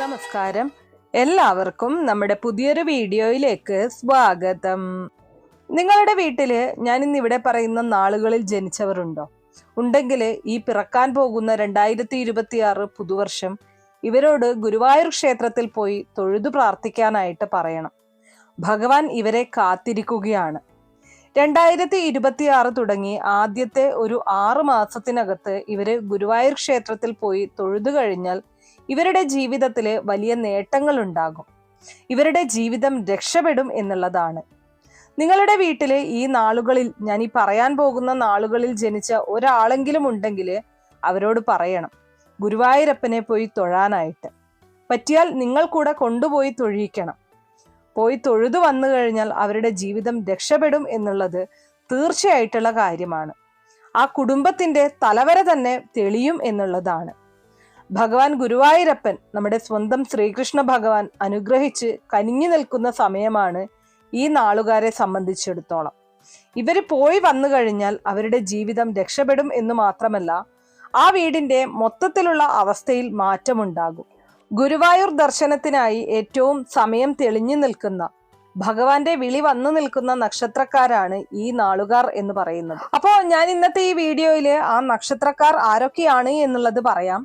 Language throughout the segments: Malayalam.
നമസ്കാരം. എല്ലാവർക്കും നമ്മുടെ പുതിയൊരു വീഡിയോയിലേക്ക് സ്വാഗതം. നിങ്ങളുടെ വീട്ടിൽ ഞാൻ ഇന്ന് ഇവിടെ പറയുന്ന നാളുകളിൽ ജനിച്ചവരുണ്ടോ? ഉണ്ടെങ്കിൽ ഈ പിറക്കാൻ പോകുന്ന രണ്ടായിരത്തി ഇരുപത്തി ആറ് പുതുവർഷം ഇവരോട് ഗുരുവായൂർ ക്ഷേത്രത്തിൽ പോയി തൊഴുതു പ്രാർത്ഥിക്കാനായിട്ട് പറയണം. ഭഗവാൻ ഇവരെ കാത്തിരിക്കുകയാണ്. രണ്ടായിരത്തി ഇരുപത്തി ആറ് തുടങ്ങി ആദ്യത്തെ ഒരു ആറ് മാസത്തിനകത്ത് ഇവർ ഗുരുവായൂർ ക്ഷേത്രത്തിൽ പോയി തൊഴുതു കഴിഞ്ഞാൽ ഇവരുടെ ജീവിതത്തിൽ വലിയ നേട്ടങ്ങൾ ഉണ്ടാകും ഇവരുടെ ജീവിതം രക്ഷപ്പെടും എന്നുള്ളതാണ്. നിങ്ങളുടെ വീട്ടിൽ ഈ നാളുകളിൽ ഞാൻ ഈ പറയാൻ പോകുന്ന നാളുകളിൽ ജനിച്ച ഒരാളെങ്കിലും ഉണ്ടെങ്കിൽ അവരോട് പറയണം. ഗുരുവായൂരപ്പനെ പോയി തൊഴാനായിട്ട്. പറ്റിയാൽ നിങ്ങൾ കൂടെ കൊണ്ടുപോയി തൊഴിയിക്കണം. പോയി തൊഴുതു വന്നു കഴിഞ്ഞാൽ അവരുടെ ജീവിതം രക്ഷപ്പെടും എന്നുള്ളത് തീർച്ചയായിട്ടുള്ള കാര്യമാണ്. ആ കുടുംബത്തിന്റെ തലവര തന്നെ തെളിയും എന്നുള്ളതാണ്. ഭഗവാൻ ഗുരുവായൂരപ്പൻ നമ്മുടെ സ്വന്തം ശ്രീകൃഷ്ണ ഭഗവാൻ അനുഗ്രഹിച്ച് കനിഞ്ഞു നിൽക്കുന്ന സമയമാണ് ഈ നാളുകാരെ സംബന്ധിച്ചിടത്തോളം. ഇവർ പോയി വന്നു കഴിഞ്ഞാൽ അവരുടെ ജീവിതം രക്ഷപ്പെടും എന്ന് മാത്രമല്ല ആ വീടിന്റെ മൊത്തത്തിലുള്ള അവസ്ഥയിൽ മാറ്റമുണ്ടാകും. ഗുരുവായൂർ ദർശനത്തിനായി ഏറ്റവും സമയം തെളിഞ്ഞു നിൽക്കുന്ന ഭഗവാന്റെ വിളി വന്നു നിൽക്കുന്ന നക്ഷത്രക്കാരാണ് ഈ നാളുകാർ എന്ന് പറയുന്നത്. അപ്പോൾ ഞാൻ ഇന്നത്തെ ഈ വീഡിയോയിൽ ആ നക്ഷത്രക്കാർ ആരൊക്കെയാണ് എന്നുള്ളത് പറയാം.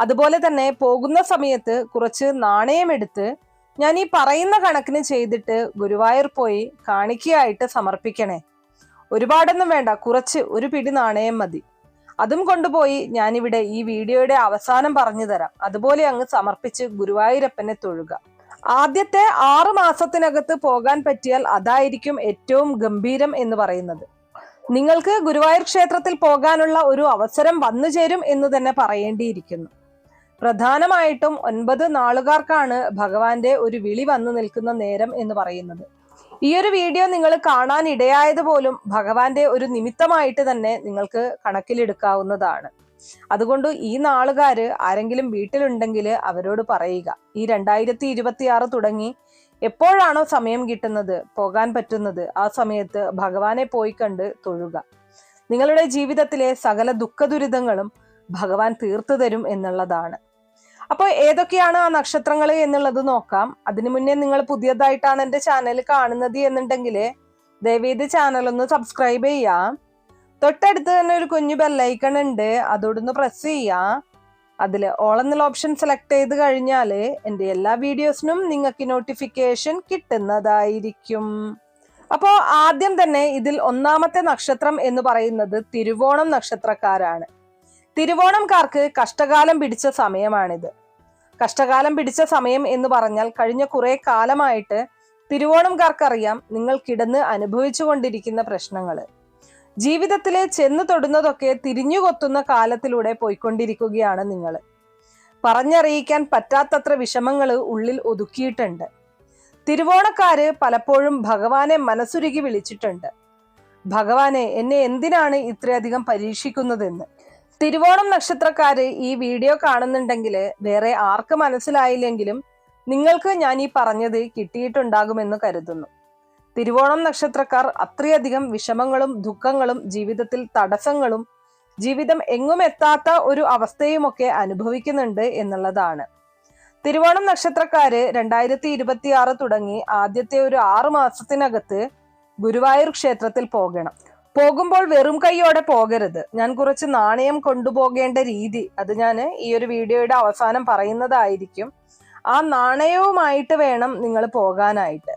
അതുപോലെ തന്നെ പോകുന്ന സമയത്ത് കുറച്ച് നാണയമെടുത്ത് ഞാൻ ഈ പറയുന്ന കണക്കിന് ചെയ്തിട്ട് ഗുരുവായൂർ പോയി കാണിക്കയായിട്ട് സമർപ്പിക്കണേ. ഒരുപാടൊന്നും വേണ്ട കുറച്ച് ഒരു പിടി നാണയം മതി. അതും കൊണ്ടുപോയി ഞാനിവിടെ ഈ വീഡിയോയുടെ അവസാനം പറഞ്ഞു തരാം. അതുപോലെ അങ്ങ് സമർപ്പിച്ച് ഗുരുവായൂരപ്പനെ തൊഴുക. ആദ്യത്തെ ആറു മാസത്തിനകത്ത് പോകാൻ പറ്റിയാൽ അതായിരിക്കും ഏറ്റവും ഗംഭീരം എന്ന് പറയുന്നത്. നിങ്ങൾക്ക് ഗുരുവായൂർ ക്ഷേത്രത്തിൽ പോകാനുള്ള ഒരു അവസരം വന്നു ചേരും എന്ന് തന്നെ പറയേണ്ടിയിരിക്കുന്നു. പ്രധാനമായിട്ടും ഒൻപത് നാളുകാർക്കാണ് ഭഗവാന്റെ ഒരു വിളി വന്നു നിൽക്കുന്ന നേരം എന്ന് പറയുന്നത്. ഈ ഒരു വീഡിയോ നിങ്ങൾ കാണാൻ ഇടയായത് പോലും ഭഗവാന്റെ ഒരു നിമിത്തമായിട്ട് തന്നെ നിങ്ങൾക്ക് കണക്കിലെടുക്കാവുന്നതാണ്. അതുകൊണ്ട് ഈ നാളുകാര് ആരെങ്കിലും വീട്ടിലുണ്ടെങ്കിൽ അവരോട് പറയുക. ഈ രണ്ടായിരത്തി ഇരുപത്തി ആറ് തുടങ്ങി എപ്പോഴാണോ സമയം കിട്ടുന്നത് പോകാൻ പറ്റുന്നത് ആ സമയത്ത് ഭഗവാനെ പോയി കണ്ട് തൊഴുക. നിങ്ങളുടെ ജീവിതത്തിലെ സകല ദുഃഖ ദുരിതങ്ങളും ഭഗവാൻ തീർത്തു തരും എന്നുള്ളതാണ്. അപ്പോൾ ഏതൊക്കെയാണ് ആ നക്ഷത്രങ്ങൾ എന്നുള്ളത് നോക്കാം. അതിനു മുന്നേ നിങ്ങൾ പുതിയതായിട്ടാണ് എന്റെ ചാനൽ കാണുന്നത് എന്നുണ്ടെങ്കിൽ ദയവേത് ചാനൽ ഒന്ന് സബ്സ്ക്രൈബ് ചെയ്യാം. തൊട്ടടുത്ത് തന്നെ ഒരു കുഞ്ഞു ബെല്ലൈക്കൺ ഉണ്ട്. അതോടൊന്ന് പ്രസ് ചെയ്യാം. അതിൽ ഓൾ എന്നുള്ള ഓപ്ഷൻ സെലക്ട് ചെയ്ത് കഴിഞ്ഞാൽ എന്റെ എല്ലാ വീഡിയോസിനും നിങ്ങൾക്ക് നോട്ടിഫിക്കേഷൻ കിട്ടുന്നതായിരിക്കും. അപ്പോൾ ആദ്യം തന്നെ ഇതിൽ ഒന്നാമത്തെ നക്ഷത്രം എന്ന് പറയുന്നത് തിരുവോണം നക്ഷത്രക്കാരാണ്. തിരുവോണംകാർക്ക് കഷ്ടകാലം പിടിച്ച സമയമാണിത്. കഷ്ടകാലം പിടിച്ച സമയം എന്ന് പറഞ്ഞാൽ കഴിഞ്ഞ കുറെ കാലമായിട്ട് തിരുവോണംകാർക്കറിയാം നിങ്ങൾ കിടന്ന് അനുഭവിച്ചു കൊണ്ടിരിക്കുന്ന പ്രശ്നങ്ങൾ. ജീവിതത്തിലെ ചെന്ന് തൊടുന്നതൊക്കെ തിരിഞ്ഞുകൊത്തുന്ന കാലത്തിലൂടെ പോയിക്കൊണ്ടിരിക്കുകയാണ് നിങ്ങൾ. പറഞ്ഞറിയിക്കാൻ പറ്റാത്തത്ര വിഷമങ്ങൾ ഉള്ളിൽ ഒതുക്കിയിട്ടുണ്ട്. തിരുവോണക്കാര് പലപ്പോഴും ഭഗവാനെ മനസ്സുരുകി വിളിച്ചിട്ടുണ്ട്. ഭഗവാനെ എന്നെ എന്തിനാണ് ഇത്രയധികം പരീക്ഷിക്കുന്നതെന്ന്? തിരുവോണം നക്ഷത്രക്കാര് ഈ വീഡിയോ കാണുന്നുണ്ടെങ്കിൽ വേറെ ആർക്ക് മനസ്സിലായില്ലെങ്കിലും നിങ്ങൾക്ക് ഞാൻ ഈ പറഞ്ഞത് കിട്ടിയിട്ടുണ്ടാകുമെന്ന് കരുതുന്നു. തിരുവോണം നക്ഷത്രക്കാർ അത്രയധികം വിഷമങ്ങളും ദുഃഖങ്ങളും ജീവിതത്തിൽ തടസ്സങ്ങളും ജീവിതം എങ്ങും എത്താത്ത ഒരു അവസ്ഥയുമൊക്കെ അനുഭവിക്കുന്നുണ്ട് എന്നുള്ളതാണ്. തിരുവോണം നക്ഷത്രക്കാര് രണ്ടായിരത്തി ഇരുപത്തി ആറ് തുടങ്ങി ആദ്യത്തെ ഒരു ആറു മാസത്തിനകത്ത് ഗുരുവായൂർ ക്ഷേത്രത്തിൽ പോകണം. പോകുമ്പോൾ വെറും കൈയോടെ പോകരുത്. ഞാൻ കുറച്ച് നാണയം കൊണ്ടുപോകേണ്ട രീതി അത് ഞാൻ ഈ ഒരു വീഡിയോയുടെ അവസാനം പറയുന്നതായിരിക്കും. ആ നാണയവുമായിട്ട് വേണം നിങ്ങൾ പോകാനായിട്ട്.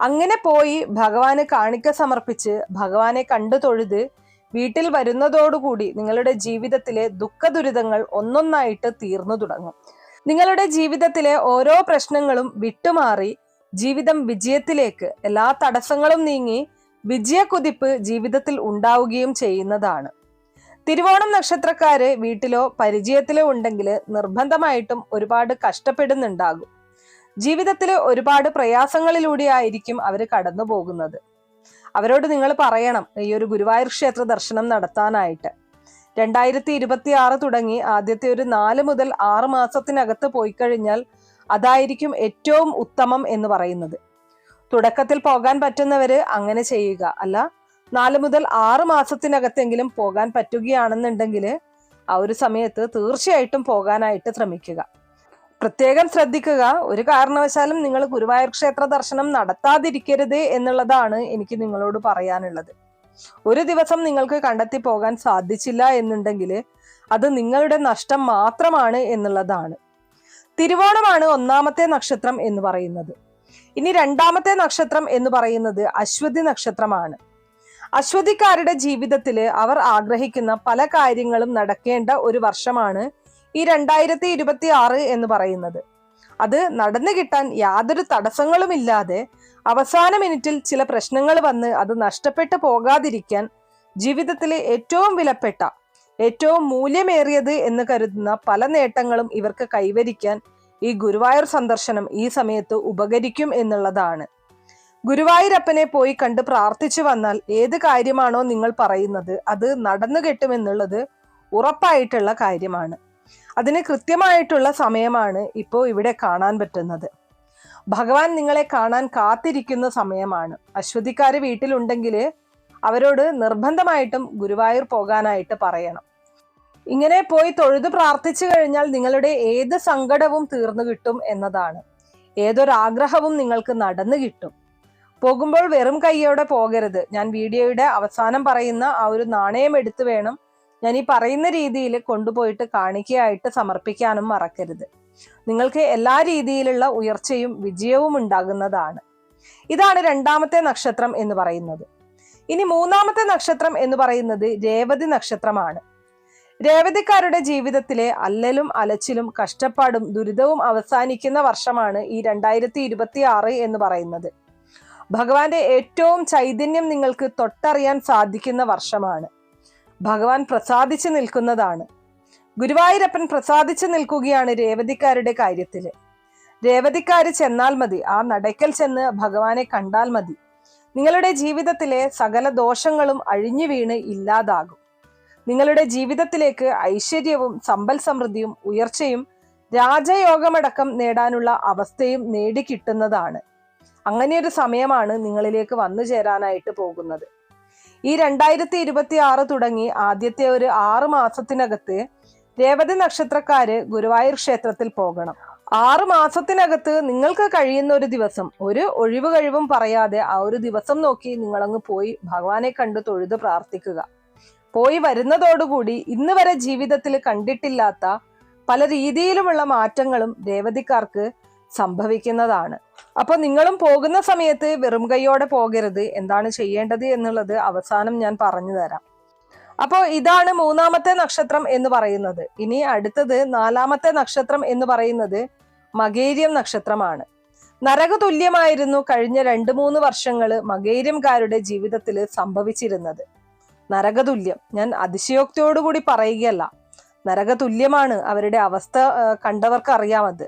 അങ്ങനെ പോയി ഭഗവാന് കാണിക്ക സമർപ്പിച്ച് ഭഗവാനെ കണ്ടു തൊഴുത് വീട്ടിൽ വരുന്നതോടുകൂടി നിങ്ങളുടെ ജീവിതത്തിലെ ദുഃഖ ദുരിതങ്ങൾ ഒന്നൊന്നായിട്ട് തീർന്നു തുടങ്ങും. നിങ്ങളുടെ ജീവിതത്തിലെ ഓരോ പ്രശ്നങ്ങളും വിട്ടുമാറി ജീവിതം വിജയത്തിലേക്ക് എല്ലാ തടസ്സങ്ങളും നീങ്ങി വിജയക്കുതിപ്പ് ജീവിതത്തിൽ ഉണ്ടാവുകയും ചെയ്യുന്നതാണ്. തിരുവോണം നക്ഷത്രക്കാര് വീട്ടിലോ പരിചയത്തിലോ ഉണ്ടെങ്കിൽ നിർബന്ധമായിട്ടും ഒരുപാട് കഷ്ടപ്പെടുന്നുണ്ടാകും. ജീവിതത്തിലെ ഒരുപാട് പ്രയാസങ്ങളിലൂടെ ആയിരിക്കും അവർ കടന്നു പോകുന്നത്. അവരോട് നിങ്ങൾ പറയണം ഈ ഒരു ഗുരുവായൂർ ക്ഷേത്ര ദർശനം നടത്താനായിട്ട്. രണ്ടായിരത്തി ഇരുപത്തി ആറ് തുടങ്ങി ആദ്യത്തെ ഒരു നാല് മുതൽ ആറ് മാസത്തിനകത്ത് പോയി കഴിഞ്ഞാൽ അതായിരിക്കും ഏറ്റവും ഉത്തമം എന്ന് പറയുന്നത്. തുടക്കത്തിൽ പോകാൻ പറ്റുന്നവര് അങ്ങനെ ചെയ്യുക. അല്ല നാല് മുതൽ ആറ് മാസത്തിനകത്തെങ്കിലും പോകാൻ പറ്റുകയാണെന്നുണ്ടെങ്കിൽ ആ ഒരു സമയത്ത് തീർച്ചയായിട്ടും പോകാനായിട്ട് ശ്രമിക്കുക. പ്രത്യേകം ശ്രദ്ധിക്കുക. ഒരു കാരണവശാലും നിങ്ങൾ ഗുരുവായൂർ ക്ഷേത്ര ദർശനം നടത്താതിരിക്കരുത് എന്നുള്ളതാണ് എനിക്ക് നിങ്ങളോട് പറയാനുള്ളത്. ഒരു ദിവസം നിങ്ങൾക്ക് കണ്ടെത്തി പോകാൻ സാധിച്ചില്ല എന്നുണ്ടെങ്കിൽ അത് നിങ്ങളുടെ നഷ്ടം മാത്രമാണ് എന്നുള്ളതാണ്. തിരുവോണമാണ് ഒന്നാമത്തെ നക്ഷത്രം എന്ന് പറയുന്നത്. ഇനി രണ്ടാമത്തെ നക്ഷത്രം എന്ന് പറയുന്നത് അശ്വതി നക്ഷത്രമാണ്. അശ്വതിക്കാരുടെ ജീവിതത്തിൽ അവർ ആഗ്രഹിക്കുന്ന പല കാര്യങ്ങളും നടക്കേണ്ട ഒരു വർഷമാണ് ഈ രണ്ടായിരത്തി ഇരുപത്തി ആറ് എന്ന് പറയുന്നത്. അത് നടന്നു കിട്ടാൻ യാതൊരു തടസ്സങ്ങളുമില്ലാതെ അവസാന മിനിറ്റിൽ ചില പ്രശ്നങ്ങൾ വന്ന് അത് നഷ്ടപ്പെട്ടു പോകാതിരിക്കാൻ ജീവിതത്തിലെ ഏറ്റവും വിലപ്പെട്ട ഏറ്റവും മൂല്യമേറിയത് എന്ന് കരുതുന്ന പല നേട്ടങ്ങളും ഇവർക്ക് കൈവരിക്കാൻ ഈ ഗുരുവായൂർ സന്ദർശനം ഈ സമയത്ത് ഉപകരിക്കും എന്നുള്ളതാണ്. ഗുരുവായൂരപ്പനെ പോയി കണ്ട് പ്രാർത്ഥിച്ചു വന്നാൽ ഏത് കാര്യമാണോ നിങ്ങൾ പറയുന്നത് അത് നടന്നു കെട്ടുമെന്നുള്ളത് ഉറപ്പായിട്ടുള്ള കാര്യമാണ്. അതിന് കൃത്യമായിട്ടുള്ള സമയമാണ് ഇപ്പോൾ ഇവിടെ കാണാൻ പറ്റുന്നത്. ഭഗവാൻ നിങ്ങളെ കാണാൻ കാത്തിരിക്കുന്ന സമയമാണ്. അശ്വതിക്കാർ വീട്ടിലുണ്ടെങ്കിൽ അവരോട് നിർബന്ധമായിട്ടും ഗുരുവായൂർ പോകാനായിട്ട് പറയണം. ഇങ്ങനെ പോയി തൊഴുത് പ്രാർത്ഥിച്ചു കഴിഞ്ഞാൽ നിങ്ങളുടെ ഏത് സങ്കടവും തീർന്നു കിട്ടും എന്നതാണ്. ഏതൊരാഗ്രഹവും നിങ്ങൾക്ക് നടന്നു കിട്ടും. പോകുമ്പോൾ വെറും കൈയോടെ പോകരുത്. ഞാൻ വീഡിയോയുടെ അവസാനം പറയുന്ന ആ ഒരു നാണയം എടുത്തു വേണം ഞാൻ ഈ പറയുന്ന രീതിയിൽ കൊണ്ടുപോയിട്ട് കാണിക്കയായിട്ട് സമർപ്പിക്കാനും മറക്കരുത്. നിങ്ങൾക്ക് എല്ലാ രീതിയിലുള്ള ഉയർച്ചയും വിജയവും ഉണ്ടാകുന്നതാണ്. ഇതാണ് രണ്ടാമത്തെ നക്ഷത്രം എന്ന് പറയുന്നത്. ഇനി മൂന്നാമത്തെ നക്ഷത്രം എന്ന് പറയുന്നത് രേവതി നക്ഷത്രമാണ്. രേവതിക്കാരുടെ ജീവിതത്തിലെ അല്ലലും അലച്ചിലും കഷ്ടപ്പാടും ദുരിതവും അവസാനിക്കുന്ന വർഷമാണ് ഈ രണ്ടായിരത്തി ഇരുപത്തി ആറ് എന്ന് പറയുന്നത്. ഭഗവാന്റെ ഏറ്റവും ചൈതന്യം നിങ്ങൾക്ക് തൊട്ടറിയാൻ സാധിക്കുന്ന വർഷമാണ്. ഭഗവാൻ പ്രസാദിച്ചു നിൽക്കുന്നതാണ്. ഗുരുവായൂരപ്പൻ പ്രസാദിച്ചു നിൽക്കുകയാണ് രേവതിക്കാരുടെ കാര്യത്തിൽ. രേവതിക്കാര് ചെന്നാൽ മതി ആ നടയ്ക്കൽ ചെന്ന് ഭഗവാനെ കണ്ടാൽ മതി. നിങ്ങളുടെ ജീവിതത്തിലെ സകല ദോഷങ്ങളും അഴിഞ്ഞു വീണ് ഇല്ലാതാകും. നിങ്ങളുടെ ജീവിതത്തിലേക്ക് ഐശ്വര്യവും സമ്പൽ സമൃദ്ധിയും ഉയർച്ചയും രാജയോഗമടക്കം നേടാനുള്ള അവസ്ഥയും നേടിക്കിട്ടുന്നതാണ്. അങ്ങനെയൊരു സമയമാണ് നിങ്ങളിലേക്ക് വന്നു ചേരാനായിട്ട് പോകുന്നത്. ഈ രണ്ടായിരത്തി ഇരുപത്തി ആറ് തുടങ്ങി ആദ്യത്തെ ഒരു ആറ് മാസത്തിനകത്ത് രേവതി നക്ഷത്രക്കാര് ഗുരുവായൂർ ക്ഷേത്രത്തിൽ പോകണം. ആറ് മാസത്തിനകത്ത് നിങ്ങൾക്ക് കഴിയുന്ന ഒരു ദിവസം ഒരു ഒഴിവ് കഴിവും പറയാതെ ആ ഒരു ദിവസം നോക്കി നിങ്ങളങ്ങ് പോയി ഭഗവാനെ കണ്ട് തൊഴുത് പ്രാർത്ഥിക്കുക. പോയി വരുന്നതോടുകൂടി ഇന്ന് വരെ ജീവിതത്തിൽ കണ്ടിട്ടില്ലാത്ത പല രീതിയിലുമുള്ള മാറ്റങ്ങളും രേവതിക്കാർക്ക് സംഭവിക്കുന്നതാണ്. അപ്പൊ നിങ്ങളും പോകുന്ന സമയത്ത് വെറും കൈയോടെ പോകരുത് എന്താണ് ചെയ്യേണ്ടത് എന്നുള്ളത് അവസാനം ഞാൻ പറഞ്ഞു തരാം. അപ്പോൾ ഇതാണ് മൂന്നാമത്തെ നക്ഷത്രം എന്ന് പറയുന്നത്. ഇനി അടുത്തത് നാലാമത്തെ നക്ഷത്രം എന്ന് പറയുന്നത് മകേരിയം നക്ഷത്രമാണ്. നരകതുല്യമായിരുന്നു കഴിഞ്ഞ രണ്ട് മൂന്ന് വർഷങ്ങൾ മകേര്യംകാരുടെ ജീവിതത്തിൽ സംഭവിച്ചിരുന്നത്. നരകതുല്യം. ഞാൻ അതിശയോക്തിയോടുകൂടി പറയുകയല്ല. നരകതുല്യമാണ് അവരുടെ അവസ്ഥ കണ്ടവർക്ക് അറിയാമത്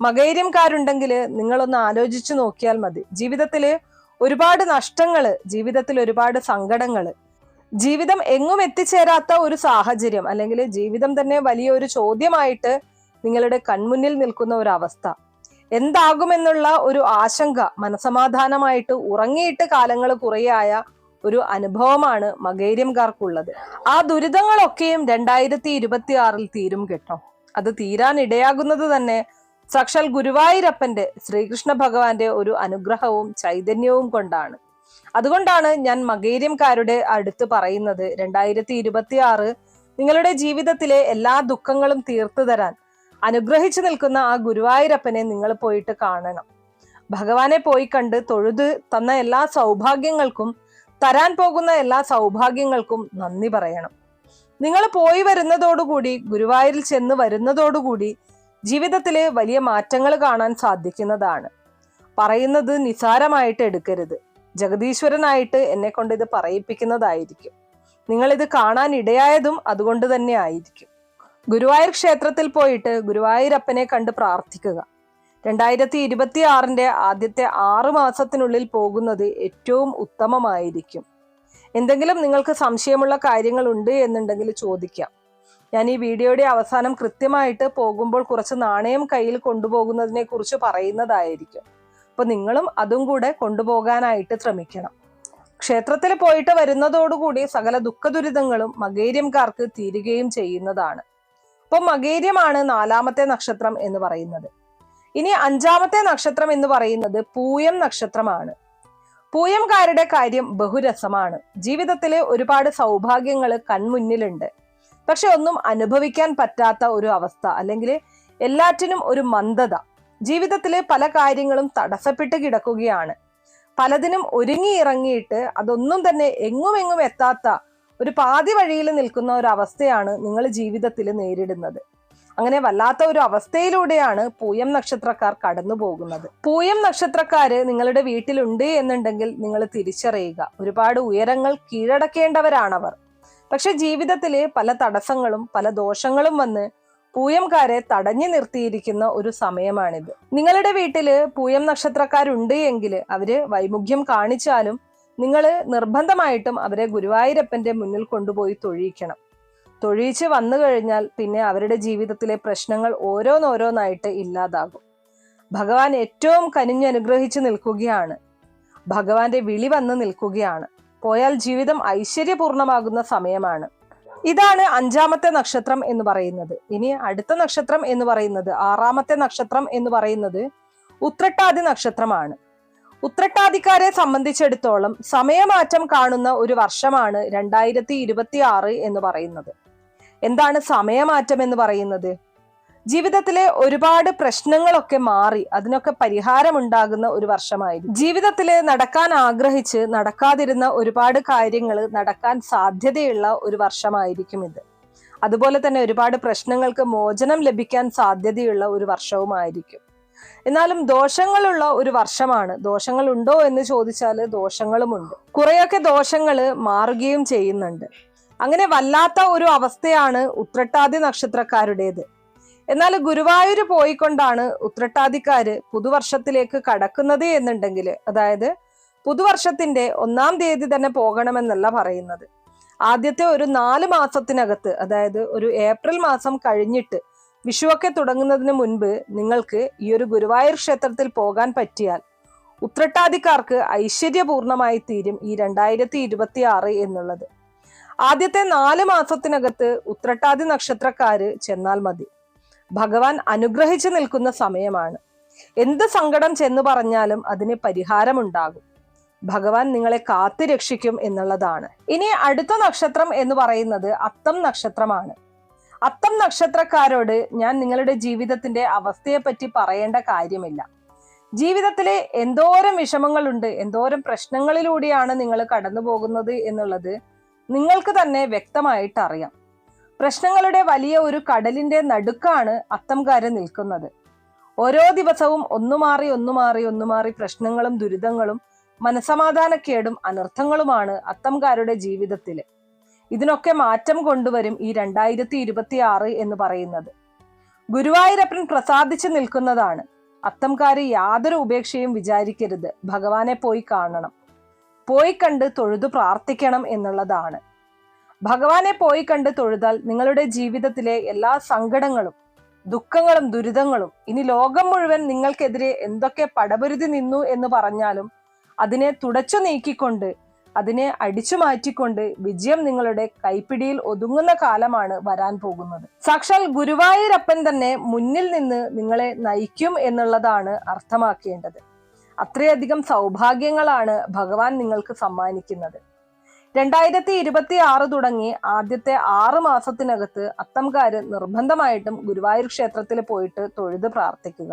മകൈര്യംകാരുണ്ടെങ്കിൽ നിങ്ങളൊന്ന് ആലോചിച്ചു നോക്കിയാൽ മതി. ജീവിതത്തിൽ ഒരുപാട് നഷ്ടങ്ങൾ ജീവിതത്തിൽ ഒരുപാട് സങ്കടങ്ങൾ. ജീവിതം എങ്ങും എത്തിച്ചേരാത്ത ഒരു സാഹചര്യം അല്ലെങ്കിൽ ജീവിതം തന്നെ വലിയ ഒരു ചോദ്യമായിട്ട് നിങ്ങളുടെ കൺമുന്നിൽ നിൽക്കുന്ന ഒരു അവസ്ഥ. എന്താകുമെന്നുള്ള ഒരു ആശങ്ക മനസമാധാനമായിട്ട് ഉറങ്ങിയിട്ട് കാലങ്ങൾ കുറേയായ ഒരു അനുഭവമാണ് മകൈര്യംകാർക്കുള്ളത് ആ ദുരിതങ്ങളൊക്കെയും രണ്ടായിരത്തി ഇരുപത്തി ആറിൽ തീരും കേട്ടോ. അത് തീരാൻ ഇടയാകുന്നത് തന്നെ സാക്ഷാൽ ഗുരുവായൂരപ്പന്റെ ശ്രീകൃഷ്ണ ഭഗവാന്റെ ഒരു അനുഗ്രഹവും ചൈതന്യവും കൊണ്ടാണ്. അതുകൊണ്ടാണ് ഞാൻ മകേരിയംകാരുടെ അടുത്ത് പറയുന്നത് രണ്ടായിരത്തി ഇരുപത്തി ആറ് നിങ്ങളുടെ ജീവിതത്തിലെ എല്ലാ ദുഃഖങ്ങളും തീർത്തു തരാൻ. അനുഗ്രഹിച്ചു നിൽക്കുന്ന ആ ഗുരുവായൂരപ്പനെ നിങ്ങൾ പോയിട്ട് കാണണം. ഭഗവാനെ പോയി കണ്ട് തൊഴുത് തന്ന എല്ലാ സൗഭാഗ്യങ്ങൾക്കും തരാൻ പോകുന്ന എല്ലാ സൗഭാഗ്യങ്ങൾക്കും നന്ദി പറയണം. നിങ്ങൾ പോയി വരുന്നതോടുകൂടി ഗുരുവായൂരിൽ ചെന്ന് വരുന്നതോടുകൂടി ജീവിതത്തിലെ വലിയ മാറ്റങ്ങൾ കാണാൻ സാധിക്കുന്നതാണ്. പറയുന്നത് നിസാരമായിട്ട് എടുക്കരുത്. ജഗദീശ്വരനായിട്ട് എന്നെ കൊണ്ട് ഇത് പറയിപ്പിക്കുന്നതായിരിക്കും. നിങ്ങൾ ഇത് കാണാൻ ഇടയായതും അതുകൊണ്ട് തന്നെ ആയിരിക്കും. ഗുരുവായൂർ ക്ഷേത്രത്തിൽ പോയിട്ട് ഗുരുവായൂരപ്പനെ കണ്ട് പ്രാർത്ഥിക്കുക. രണ്ടായിരത്തി ഇരുപത്തി ആറിന്റെ ആദ്യത്തെ ആറു മാസത്തിനുള്ളിൽ പോകുന്നത് ഏറ്റവും ഉത്തമമായിരിക്കും. എന്തെങ്കിലും നിങ്ങൾക്ക് സംശയമുള്ള കാര്യങ്ങൾ ഉണ്ട് എന്നുണ്ടെങ്കിൽ ചോദിക്കാം. ഞാൻ ഈ വീഡിയോയുടെ അവസാനം കൃത്യമായിട്ട് പോകുമ്പോൾ കുറച്ച് നാണയം കയ്യിൽ കൊണ്ടുപോകുന്നതിനെ കുറിച്ച് പറയുന്നതായിരിക്കും. അപ്പൊ നിങ്ങളും അതും കൂടെ കൊണ്ടുപോകാനായിട്ട് ശ്രമിക്കണം. ക്ഷേത്രത്തിൽ പോയിട്ട് വരുന്നതോടുകൂടി സകല ദുഃഖദുരിതങ്ങളും മകേര്യംകാർക്ക് തീരുകയും ചെയ്യുന്നതാണ്. അപ്പോൾ മകേര്യമാണ് നാലാമത്തെ നക്ഷത്രം എന്ന് പറയുന്നത്. ഇനി അഞ്ചാമത്തെ നക്ഷത്രം എന്ന് പറയുന്നത് പൂയം നക്ഷത്രമാണ്. പൂയംകാരുടെ കാര്യം ബഹുരസമാണ്. ജീവിതത്തിലെ ഒരുപാട് സൗഭാഗ്യങ്ങൾ കൺമുന്നിലുണ്ട്. പക്ഷെ ഒന്നും അനുഭവിക്കാൻ പറ്റാത്ത ഒരു അവസ്ഥ അല്ലെങ്കിൽ എല്ലാറ്റിനും ഒരു മന്ദത. ജീവിതത്തിലെ പല കാര്യങ്ങളും തടസ്സപ്പെട്ട് കിടക്കുകയാണ്. പലതിനും ഒരുങ്ങി ഇറങ്ങിയിട്ട് അതൊന്നും തന്നെ എങ്ങും എങ്ങും എത്താത്ത ഒരു പാതി വഴിയിൽ നിൽക്കുന്ന ഒരു അവസ്ഥയാണ് നിങ്ങൾ ജീവിതത്തിൽ നേരിടുന്നത്. അങ്ങനെ വല്ലാത്ത ഒരു അവസ്ഥയിലൂടെയാണ് പൂയം നക്ഷത്രക്കാർ കടന്നു പോകുന്നത്. പൂയം നക്ഷത്രക്കാര് നിങ്ങളുടെ വീട്ടിലുണ്ട് എന്നുണ്ടെങ്കിൽ നിങ്ങൾ തിരിച്ചറിയുക. ഒരുപാട് ഉയരങ്ങൾ കീഴടക്കേണ്ടവരാണവർ. പക്ഷെ ജീവിതത്തിലെ പല തടസ്സങ്ങളും പല ദോഷങ്ങളും വന്ന് പൂയംകാരെ തടഞ്ഞു നിർത്തിയിരിക്കുന്ന ഒരു സമയമാണിത്. നിങ്ങളുടെ വീട്ടിൽ പൂയം നക്ഷത്രക്കാരുണ്ട് എങ്കിൽ അവർ വൈമുഖ്യം കാണിച്ചാലും നിങ്ങൾ നിർബന്ധമായിട്ടും അവരെ ഗുരുവായൂരപ്പന്റെ മുന്നിൽ കൊണ്ടുപോയി തൊഴിയിക്കണം. തൊഴിയിച്ച് വന്നു കഴിഞ്ഞാൽ പിന്നെ അവരുടെ ജീവിതത്തിലെ പ്രശ്നങ്ങൾ ഓരോന്നോരോന്നായിട്ട് ഇല്ലാതാകും. ഭഗവാൻ ഏറ്റവും കനിഞ്ഞനുഗ്രഹിച്ചു നിൽക്കുകയാണ്. ഭഗവാന്റെ വിളി വന്ന് നിൽക്കുകയാണ്. പോയാൽ ജീവിതം ഐശ്വര്യപൂർണമാകുന്ന സമയമാണ്. ഇതാണ് അഞ്ചാമത്തെ നക്ഷത്രം എന്ന് പറയുന്നത്. ഇനി അടുത്ത നക്ഷത്രം എന്ന് പറയുന്നത് ആറാമത്തെ നക്ഷത്രം എന്ന് പറയുന്നത് ഉത്രട്ടാതി നക്ഷത്രമാണ്. ഉത്രട്ടാതിക്കാരെ സംബന്ധിച്ചിടത്തോളം സമയമാറ്റം കാണുന്ന ഒരു വർഷമാണ് രണ്ടായിരത്തി ഇരുപത്തി ആറ് എന്ന് പറയുന്നത്. എന്താണ് സമയമാറ്റം എന്ന് പറയുന്നത്? ജീവിതത്തിലെ ഒരുപാട് പ്രശ്നങ്ങളൊക്കെ മാറി അതിനൊക്കെ പരിഹാരമുണ്ടാകുന്ന ഒരു വർഷമായിരുന്നു. ജീവിതത്തിൽ നടക്കാൻ ആഗ്രഹിച്ച് നടക്കാതിരുന്ന ഒരുപാട് കാര്യങ്ങൾ നടക്കാൻ സാധ്യതയുള്ള ഒരു വർഷമായിരിക്കും ഇത്. അതുപോലെ തന്നെ ഒരുപാട് പ്രശ്നങ്ങൾക്ക് മോചനം ലഭിക്കാൻ സാധ്യതയുള്ള ഒരു വർഷവുമായിരിക്കും. എന്നാലും ദോഷങ്ങളുള്ള ഒരു വർഷമാണ്. ദോഷങ്ങൾ ഉണ്ടോ എന്ന് ചോദിച്ചാൽ ദോഷങ്ങളുമുണ്ട്. കുറെയൊക്കെ ദോഷങ്ങൾ മാറുകയും ചെയ്യുന്നുണ്ട്. അങ്ങനെ വല്ലാത്ത ഒരു അവസ്ഥയാണ് ഉത്രട്ടാതി നക്ഷത്രക്കാരുടേത്. എന്നാൽ ഗുരുവായൂർ പോയിക്കൊണ്ടാണ് ഉത്രട്ടാതിക്കാര് പുതുവർഷത്തിലേക്ക് കടക്കുന്നത് എന്നുണ്ടെങ്കിൽ അതായത് പുതുവർഷത്തിന്റെ ഒന്നാം തീയതി തന്നെ പോകണമെന്നല്ല പറയുന്നത്. ആദ്യത്തെ ഒരു നാല് മാസത്തിനകത്ത് അതായത് ഒരു ഏപ്രിൽ മാസം കഴിഞ്ഞിട്ട് വിഷുവൊക്കെ തുടങ്ങുന്നതിന് മുൻപ് നിങ്ങൾക്ക് ഈ ഒരു ഗുരുവായൂർ ക്ഷേത്രത്തിൽ പോകാൻ പറ്റിയാൽ ഉത്രട്ടാതിക്കാർക്ക് ഐശ്വര്യപൂർണമായി തീരും ഈ രണ്ടായിരത്തി ഇരുപത്തി ആറ് എന്നുള്ളത്. ആദ്യത്തെ നാല് മാസത്തിനകത്ത് ഉത്രട്ടാതി നക്ഷത്രക്കാര് ചെന്നാൽ മതി. ഭഗവാൻ അനുഗ്രഹിച്ചു നിൽക്കുന്ന സമയമാണ്. എന്ത് സങ്കടം ചെന്ന് പറഞ്ഞാലും അതിന് പരിഹാരമുണ്ടാകും. ഭഗവാൻ നിങ്ങളെ കാത്തു രക്ഷിക്കും എന്നുള്ളതാണ്. ഇനി അടുത്ത നക്ഷത്രം എന്ന് പറയുന്നത് അത്തം നക്ഷത്രമാണ്. അത്തം നക്ഷത്രക്കാരോട് ഞാൻ നിങ്ങളുടെ ജീവിതത്തിന്റെ അവസ്ഥയെപ്പറ്റി പറയേണ്ട കാര്യമില്ല. ജീവിതത്തിലെ എന്തോരം വിഷമങ്ങളുണ്ട് എന്തോരം പ്രശ്നങ്ങളിലൂടെയാണ് നിങ്ങൾ കടന്നു പോകുന്നത് എന്നുള്ളത് നിങ്ങൾക്ക് തന്നെ വ്യക്തമായിട്ട് അറിയാം. പ്രശ്നങ്ങളുടെ വലിയ ഒരു കടലിന്റെ നടുക്കാണ് അത്തംകാരൻ നിൽക്കുന്നത്. ഓരോ ദിവസവും ഒന്നു മാറി ഒന്നു മാറി ഒന്നു മാറി പ്രശ്നങ്ങളും ദുരിതങ്ങളും മനസമാധാനക്കേടും അനർത്ഥങ്ങളുമാണ് അത്തംകാരുടെ ജീവിതത്തിൽ ഇതിനൊക്കെ മാറ്റം കൊണ്ടുവരും ഈ രണ്ടായിരത്തി ഇരുപത്തി ആറ് എന്ന് പറയുന്നത്. ഗുരുവായൂരപ്പൻ പ്രസാദിച്ചു നിൽക്കുന്നതാണ്. അത്തംകാര് യാതൊരു ഉപേക്ഷയും വിചാരിക്കരുത്. ഭഗവാനെ പോയി കാണണം. പോയി കണ്ട് തൊഴുതു പ്രാർത്ഥിക്കണം എന്നുള്ളതാണ്. ഭഗവാനെ പോയി കണ്ട് തൊഴുതാൽ നിങ്ങളുടെ ജീവിതത്തിലെ എല്ലാ സങ്കടങ്ങളും ദുഃഖങ്ങളും ദുരിതങ്ങളും ഇനി ലോകം മുഴുവൻ നിങ്ങൾക്കെതിരെ എന്തൊക്കെ പടപൊരുതി നിന്നു എന്ന് പറഞ്ഞാലും അതിനെ തുടച്ചു നീക്കിക്കൊണ്ട് അതിനെ അടിച്ചു മാറ്റിക്കൊണ്ട് വിജയം നിങ്ങളുടെ കൈപ്പിടിയിൽ ഒതുങ്ങുന്ന കാലമാണ് വരാൻ പോകുന്നത്. സാക്ഷാൽ ഗുരുവായൂരപ്പൻ തന്നെ മുന്നിൽ നിന്ന് നിങ്ങളെ നയിക്കും എന്നുള്ളതാണ് അർത്ഥമാക്കേണ്ടത്. അത്രയധികം സൗഭാഗ്യങ്ങളാണ് ഭഗവാൻ നിങ്ങൾക്ക് സമ്മാനിക്കുന്നത്. രണ്ടായിരത്തി ഇരുപത്തി ആറ് തുടങ്ങി ആദ്യത്തെ ആറ് മാസത്തിനകത്ത് അത്തംകാര് നിർബന്ധമായിട്ടും ഗുരുവായൂർ ക്ഷേത്രത്തിൽ പോയിട്ട് തൊഴുത് പ്രാർത്ഥിക്കുക.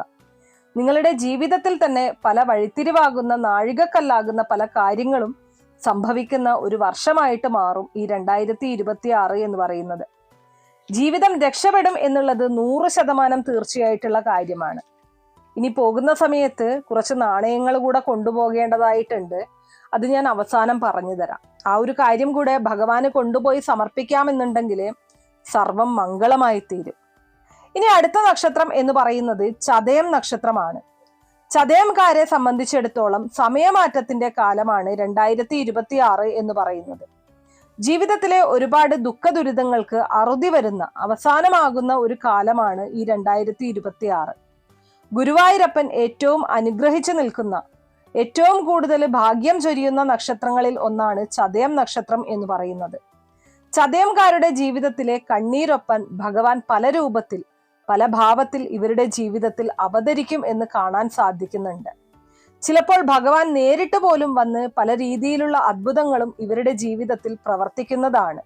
നിങ്ങളുടെ ജീവിതത്തിൽ തന്നെ പല വഴിത്തിരിവാകുന്ന നാഴികക്കല്ലാകുന്ന പല കാര്യങ്ങളും സംഭവിക്കുന്ന ഒരു വർഷമായിട്ട് മാറും ഈ രണ്ടായിരത്തി ഇരുപത്തി ആറ് എന്ന് പറയുന്നത്. ജീവിതം രക്ഷപ്പെടും എന്നുള്ളത് നൂറ് ശതമാനം തീർച്ചയായിട്ടുള്ള കാര്യമാണ്. ഇനി പോകുന്ന സമയത്ത് കുറച്ച് നാണയങ്ങൾ കൂടെ കൊണ്ടുപോകേണ്ടതായിട്ടുണ്ട്. അത് ഞാൻ അവസാനം പറഞ്ഞു തരാം. ആ ഒരു കാര്യം കൂടെ ഭഗവാന് കൊണ്ടുപോയി സമർപ്പിക്കാമെന്നുണ്ടെങ്കിൽ സർവം മംഗളമായി തീരും. ഇനി അടുത്ത നക്ഷത്രം എന്ന് പറയുന്നത് ചതയം നക്ഷത്രമാണ്. ചതയംകാരെ സംബന്ധിച്ചിടത്തോളം സമയമാറ്റത്തിന്റെ കാലമാണ് രണ്ടായിരത്തി ഇരുപത്തി ആറ് എന്ന് പറയുന്നത്. ജീവിതത്തിലെ ഒരുപാട് ദുഃഖ ദുരിതങ്ങൾക്ക് അറുതി വരുന്ന അവസാനമാകുന്ന ഒരു കാലമാണ് ഈ രണ്ടായിരത്തി ഇരുപത്തി ആറ് ഗുരുവായൂരപ്പൻ ഏറ്റവും അനുഗ്രഹിച്ചു നിൽക്കുന്ന ഏറ്റവും കൂടുതൽ ഭാഗ്യം ചൊരിയുന്ന നക്ഷത്രങ്ങളിൽ ഒന്നാണ് ചതയം നക്ഷത്രം എന്ന് പറയുന്നത്. ചതയംകാരുടെ ജീവിതത്തിലെ കണ്ണീരൊപ്പൻ ഭഗവാൻ പല രൂപത്തിൽ പല ഭാവത്തിൽ ഇവരുടെ ജീവിതത്തിൽ അവതരിക്കും എന്ന് കാണാൻ സാധിക്കുന്നുണ്ട്. ചിലപ്പോൾ ഭഗവാൻ നേരിട്ട് പോലും വന്ന് പല രീതിയിലുള്ള അത്ഭുതങ്ങളും ഇവരുടെ ജീവിതത്തിൽ പ്രവർത്തിക്കുന്നതാണ്.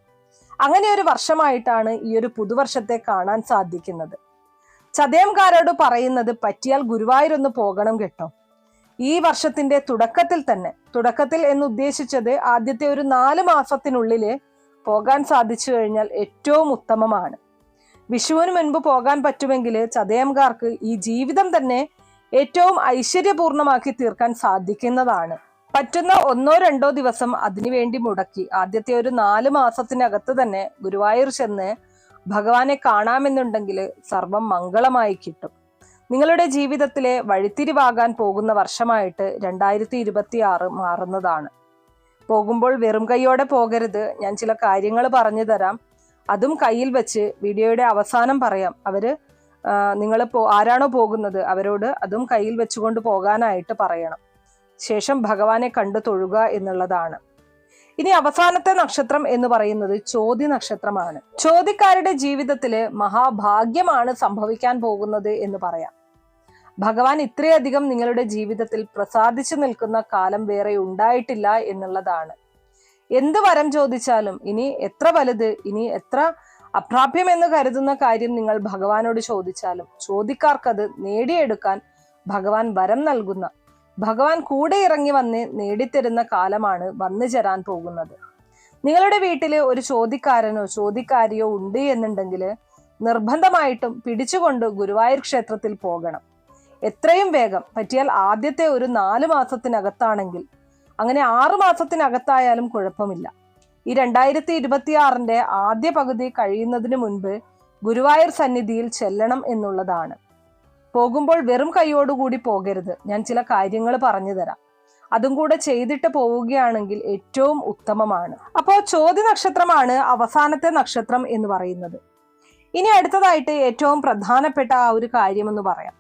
അങ്ങനെ ഒരു വർഷമായിട്ടാണ് ഈ ഒരു പുതുവർഷത്തെ കാണാൻ സാധിക്കുന്നത്. ചതയംകാരോട് പറയുന്നത് പറ്റിയാൽ ഗുരുവായൂരൊന്ന് പോകണം കേട്ടോ. ഈ വർഷത്തിന്റെ തുടക്കത്തിൽ തന്നെ തുടക്കത്തിൽ എന്നുദ്ദേശിച്ചത് ആദ്യത്തെ ഒരു നാല് മാസത്തിനുള്ളിൽ പോകാൻ സാധിച്ചു കഴിഞ്ഞാൽ ഏറ്റവും ഉത്തമമാണ്. വിഷുവിന് മുൻപ് പോകാൻ പറ്റുമെങ്കിൽ ചതയംകാർക്ക് ഈ ജീവിതം തന്നെ ഏറ്റവും ഐശ്വര്യപൂർണമാക്കി തീർക്കാൻ സാധിക്കുന്നതാണ്. പറ്റുന്ന ഒന്നോ രണ്ടോ ദിവസം അതിനുവേണ്ടി മുടക്കി ആദ്യത്തെ ഒരു നാല് മാസത്തിനകത്ത് തന്നെ ഗുരുവായൂർ ചെന്ന് ഭഗവാനെ കാണാമെന്നുണ്ടെങ്കിൽ സർവം മംഗളമായി കിട്ടും. നിങ്ങളുടെ ജീവിതത്തിലെ വഴിത്തിരിവാകാൻ പോകുന്ന വർഷമായിട്ട് രണ്ടായിരത്തി ഇരുപത്തി ആറ് മാറുന്നതാണ്. പോകുമ്പോൾ വെറും കൈയോടെ പോകരുത്. ഞാൻ ചില കാര്യങ്ങൾ പറഞ്ഞു തരാം. അതും കയ്യിൽ വെച്ച് വീഡിയോയുടെ അവസാനം പറയാം. അവർ നിങ്ങൾ ആരാണോ പോകുന്നത് അവരോട് അതും കയ്യിൽ വെച്ചുകൊണ്ട് പോകാനായിട്ട് പറയണം. ശേഷം ഭഗവാനെ കണ്ടു തൊഴുക എന്നുള്ളതാണ്. ഇനി അവസാനത്തെ നക്ഷത്രം എന്ന് പറയുന്നത് ചോതി നക്ഷത്രമാണ്. ചോദ്യക്കാരുടെ ജീവിതത്തിൽ മഹാഭാഗ്യമാണ് സംഭവിക്കാൻ പോകുന്നത് എന്ന് പറയാം. ഭഗവാൻ ഇത്രയധികം നിങ്ങളുടെ ജീവിതത്തിൽ പ്രസാദിച്ചു നിൽക്കുന്ന കാലം വേറെ ഉണ്ടായിട്ടില്ല എന്നുള്ളതാണ്. എന്ത് വരം ചോദിച്ചാലും ഇനി എത്ര വലുത് ഇനി എത്ര അപ്രാപ്യം എന്ന് കരുതുന്ന കാര്യം നിങ്ങൾ ഭഗവാനോട് ചോദിച്ചാലും ചോദിക്കാർക്കത് നേടിയെടുക്കാൻ ഭഗവാൻ വരം നൽകുന്ന ഭഗവാൻ കൂടെ ഇറങ്ങി വന്ന് നേടിത്തരുന്ന കാലമാണ് വന്നു ചേരാൻ പോകുന്നത്. നിങ്ങളുടെ വീട്ടിൽ ഒരു ചോദിക്കാരനോ ചോദിക്കാരിയോ ഉണ്ട് എന്നുണ്ടെങ്കിൽ നിർബന്ധമായിട്ടും പിടിച്ചുകൊണ്ട് ഗുരുവായൂർ ക്ഷേത്രത്തിൽ പോകണം. എത്രയും വേഗം. പറ്റിയാൽ ആദ്യത്തെ ഒരു നാല് മാസത്തിനകത്താണെങ്കിൽ അങ്ങനെ ആറു മാസത്തിനകത്തായാലും കുഴപ്പമില്ല. ഈ രണ്ടായിരത്തി ഇരുപത്തി ആറിന്റെ ആദ്യ പകുതി കഴിയുന്നതിന് മുൻപ് ഗുരുവായൂർ സന്നിധിയിൽ ചെല്ലണം എന്നുള്ളതാണ്. പോകുമ്പോൾ വെറും കൈയോടുകൂടി പോകരുത്. ഞാൻ ചില കാര്യങ്ങൾ പറഞ്ഞു തരാം. അതും കൂടെ ചെയ്തിട്ട് പോവുകയാണെങ്കിൽ ഏറ്റവും ഉത്തമമാണ്. അപ്പോൾ ചോദ്യ നക്ഷത്രമാണ് അവസാനത്തെ നക്ഷത്രം എന്ന് പറയുന്നത്. ഇനി അടുത്തതായിട്ട് ഏറ്റവും പ്രധാനപ്പെട്ട ആ ഒരു കാര്യമെന്ന് പറയാം.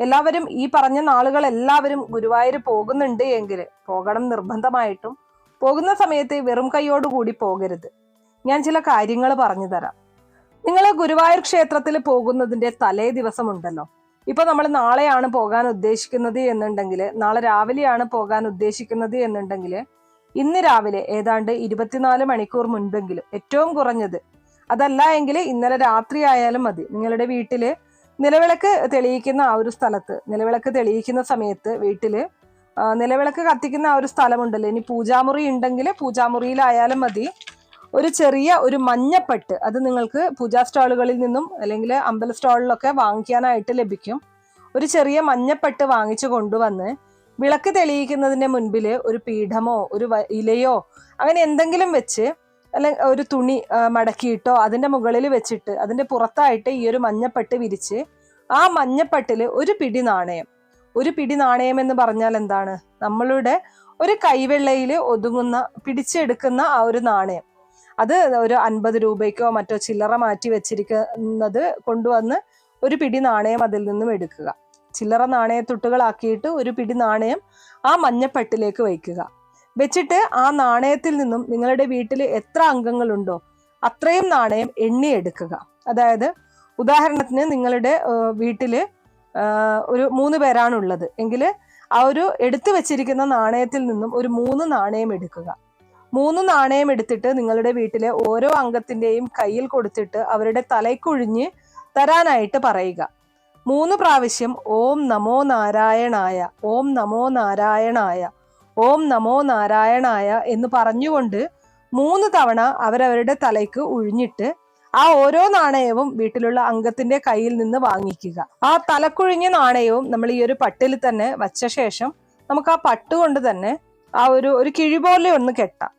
എല്ലാവരും ഈ പറഞ്ഞ നാളുകൾ എല്ലാവരും ഗുരുവായൂർ പോകുന്നുണ്ട് എങ്കിൽ പോകണം നിർബന്ധമായിട്ടും. പോകുന്ന സമയത്ത് വെറും കൈയോടുകൂടി പോകരുത്. ഞാൻ ചില കാര്യങ്ങൾ പറഞ്ഞു തരാം. നിങ്ങൾ ഗുരുവായൂർ ക്ഷേത്രത്തിൽ പോകുന്നതിന്റെ തലേ ദിവസം ഉണ്ടല്ലോ ഇപ്പൊ നമ്മൾ നാളെയാണ് പോകാൻ ഉദ്ദേശിക്കുന്നത് എന്നുണ്ടെങ്കിൽ നാളെ രാവിലെയാണ് പോകാൻ ഉദ്ദേശിക്കുന്നത് എന്നുണ്ടെങ്കിൽ ഇന്ന് രാവിലെ ഏതാണ്ട് ഇരുപത്തിനാല് മണിക്കൂർ മുൻപെങ്കിലും ഏറ്റവും കുറഞ്ഞത് അതല്ല എങ്കിൽ ഇന്നലെ രാത്രി ആയാലും മതി. നിങ്ങളുടെ വീട്ടിൽ നിലവിളക്ക് തെളിയിക്കുന്ന ആ ഒരു സ്ഥലത്ത് നിലവിളക്ക് തെളിയിക്കുന്ന സമയത്ത് വീട്ടിൽ നിലവിളക്ക് കത്തിക്കുന്ന ആ ഒരു സ്ഥലമുണ്ടല്ലോ. ഇനി പൂജാമുറി ഉണ്ടെങ്കിൽ പൂജാമുറിയിലായാലും മതി. ഒരു ചെറിയ ഒരു മഞ്ഞപ്പട്ട് അത് നിങ്ങൾക്ക് പൂജാ സ്റ്റാളുകളിൽ നിന്നും അല്ലെങ്കിൽ അമ്പല സ്റ്റാളിലൊക്കെ വാങ്ങിക്കാനായിട്ട് ലഭിക്കും. ഒരു ചെറിയ മഞ്ഞപ്പട്ട് വാങ്ങിച്ചു കൊണ്ടുവന്ന് വിളക്ക് തെളിയിക്കുന്നതിന്റെ മുൻപിൽ ഒരു പീഠമോ ഒരു ഇലയോ അങ്ങനെ എന്തെങ്കിലും വെച്ച് അല്ലെങ്കിൽ ഒരു തുണി മടക്കിയിട്ടോ അതിന്റെ മുകളിൽ വെച്ചിട്ട് അതിന്റെ പുറത്തായിട്ട് ഈ ഒരു മഞ്ഞപ്പട്ട് വിരിച്ച് ആ മഞ്ഞപ്പട്ടിൽ ഒരു പിടി നാണയം. ഒരു പിടി നാണയം എന്ന് പറഞ്ഞാൽ എന്താണ്? നമ്മളുടെ ഒരു കൈവെള്ളയിൽ ഒതുങ്ങുന്ന പിടിച്ചെടുക്കുന്ന ആ ഒരു നാണയം. അത് ഒരു അൻപത് രൂപയ്ക്കോ മറ്റോ ചില്ലറ മാറ്റി വെച്ചിരിക്കുന്നത് കൊണ്ടുവന്ന് ഒരു പിടി നാണയം അതിൽ നിന്നും എടുക്കുക. ചില്ലറ നാണയത്തുട്ടുകളാക്കിയിട്ട് ഒരു പിടി നാണയം ആ മഞ്ഞപ്പെട്ടിലേക്ക് വയ്ക്കുക. വെച്ചിട്ട് ആ നാണയത്തിൽ നിന്നും നിങ്ങളുടെ വീട്ടിൽ എത്ര അംഗങ്ങളുണ്ടോ അത്രയും നാണയം എണ്ണിയെടുക്കുക. അതായത് ഉദാഹരണത്തിന് നിങ്ങളുടെ വീട്ടിൽ ഒരു മൂന്ന് പേരാണുള്ളത്. എങ്കിൽ ആ ഒരു എടുത്തു വെച്ചിരിക്കുന്ന നാണയത്തിൽ നിന്നും ഒരു മൂന്ന് നാണയം എടുക്കുക. മൂന്ന് നാണയം എടുത്തിട്ട് നിങ്ങളുടെ വീട്ടിലെ ഓരോ അംഗത്തിന്റെയും കയ്യിൽ കൊടുത്തിട്ട് അവരുടെ തലയ്ക്കൊഴിഞ്ഞ് തരാനായിട്ട് പറയുക. മൂന്ന് പ്രാവശ്യം ഓം നമോ നാരായണായ ഓം നമോ നാരായണായ ഓം നമോ നാരായണായ എന്ന് പറഞ്ഞുകൊണ്ട് മൂന്ന് തവണ അവരവരുടെ തലയ്ക്ക് ഉഴിഞ്ഞിട്ട് ആ ഓരോ നാണയവും വീട്ടിലുള്ള അംഗത്തിന്റെ കയ്യിൽ നിന്ന് വാങ്ങിക്കുക. ആ തലക്കുഴിഞ്ഞ നാണയവും നമ്മൾ ഈ ഒരു പട്ടിൽ തന്നെ വച്ച ശേഷം നമുക്ക് ആ പട്ട് കൊണ്ട് തന്നെ ആ ഒരു ഒരു കിഴി പോലെ ഒന്ന് കെട്ടാം.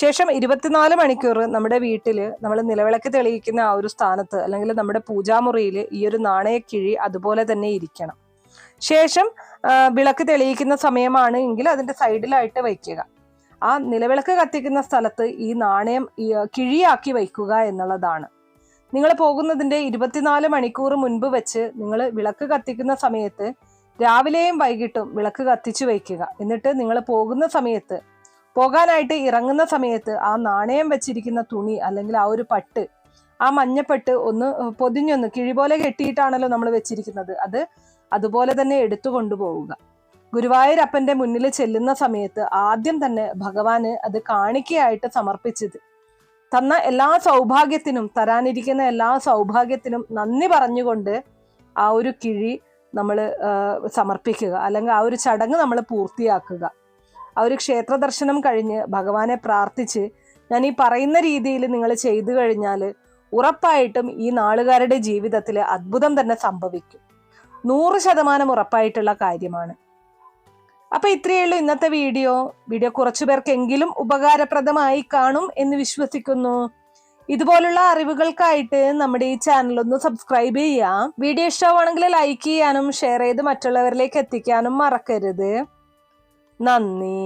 ശേഷം ഇരുപത്തിനാല് മണിക്കൂർ നമ്മുടെ വീട്ടിൽ നമ്മൾ നിലവിളക്ക് തെളിയിക്കുന്ന ആ ഒരു സ്ഥാനത്ത് അല്ലെങ്കിൽ നമ്മുടെ പൂജാമുറിയിൽ ഈ ഒരു നാണയക്കിഴി അതുപോലെ തന്നെ ഇരിക്കണം. ശേഷം വിളക്ക് തെളിയിക്കുന്ന സമയമാണ് എങ്കിൽ അതിന്റെ സൈഡിലായിട്ട് വയ്ക്കുക. ആ നിലവിളക്ക് കത്തിക്കുന്ന സ്ഥലത്ത് ഈ നാണയം കിഴിയാക്കി വയ്ക്കുക എന്നുള്ളതാണ്. നിങ്ങൾ പോകുന്നതിന്റെ ഇരുപത്തിനാല് മണിക്കൂർ മുൻപ് വെച്ച് നിങ്ങൾ വിളക്ക് കത്തിക്കുന്ന സമയത്ത് രാവിലെയും വൈകിട്ടും വിളക്ക് കത്തിച്ചു വയ്ക്കുക. എന്നിട്ട് നിങ്ങൾ പോകുന്ന സമയത്ത് പോകാനായിട്ട് ഇറങ്ങുന്ന സമയത്ത് ആ നാണയം വെച്ചിരിക്കുന്ന തുണി അല്ലെങ്കിൽ ആ ഒരു പട്ട് ആ മഞ്ഞപ്പട്ട് ഒന്ന് പൊതിഞ്ഞൊന്ന് കിഴി പോലെ കെട്ടിയിട്ടാണല്ലോ നമ്മൾ വെച്ചിരിക്കുന്നത്. അത് അതുപോലെ തന്നെ എടുത്തു കൊണ്ടുപോവുക. ഗുരുവായൂരപ്പന്റെ മുന്നിൽ ചെല്ലുന്ന സമയത്ത് ആദ്യം തന്നെ ഭഗവാന് അത് കാണിക്കയായിട്ട് സമർപ്പിച്ചത്. തന്ന എല്ലാ സൗഭാഗ്യത്തിനും തരാനിരിക്കുന്ന എല്ലാ സൗഭാഗ്യത്തിനും നന്ദി പറഞ്ഞുകൊണ്ട് ആ ഒരു കിഴി നമ്മൾ സമർപ്പിക്കുക. അല്ലെങ്കിൽ ആ ഒരു ചടങ്ങ് നമ്മൾ പൂർത്തിയാക്കുക. ആ ഒരു ക്ഷേത്ര ദർശനം കഴിഞ്ഞ് ഭഗവാനെ പ്രാർത്ഥിച്ച് ഞാൻ ഈ പറയുന്ന രീതിയിൽ നിങ്ങൾ ചെയ്തു കഴിഞ്ഞാൽ ഉറപ്പായിട്ടും ഈ നാളുകാരുടെ ജീവിതത്തിൽ അത്ഭുതം തന്നെ സംഭവിക്കും. നൂറ് ശതമാനം ഉറപ്പായിട്ടുള്ള കാര്യമാണ്. അപ്പൊ ഇത്രയേ ഉള്ളൂ ഇന്നത്തെ വീഡിയോ. വീഡിയോ കുറച്ചു പേർക്കെങ്കിലും ഉപകാരപ്രദമായി കാണും എന്ന് വിശ്വസിക്കുന്നു. ഇതുപോലുള്ള അറിവുകൾക്കായിട്ട് നമ്മുടെ ഈ ചാനൽ ഒന്ന് സബ്സ്ക്രൈബ് ചെയ്യാം വീഡിയോ ഇഷ്ടമാണെങ്കിൽ ലൈക്ക് ചെയ്യാനും ഷെയർ ചെയ്ത് മറ്റുള്ളവരിലേക്ക് എത്തിക്കാനും മറക്കരുത്. നന്ദി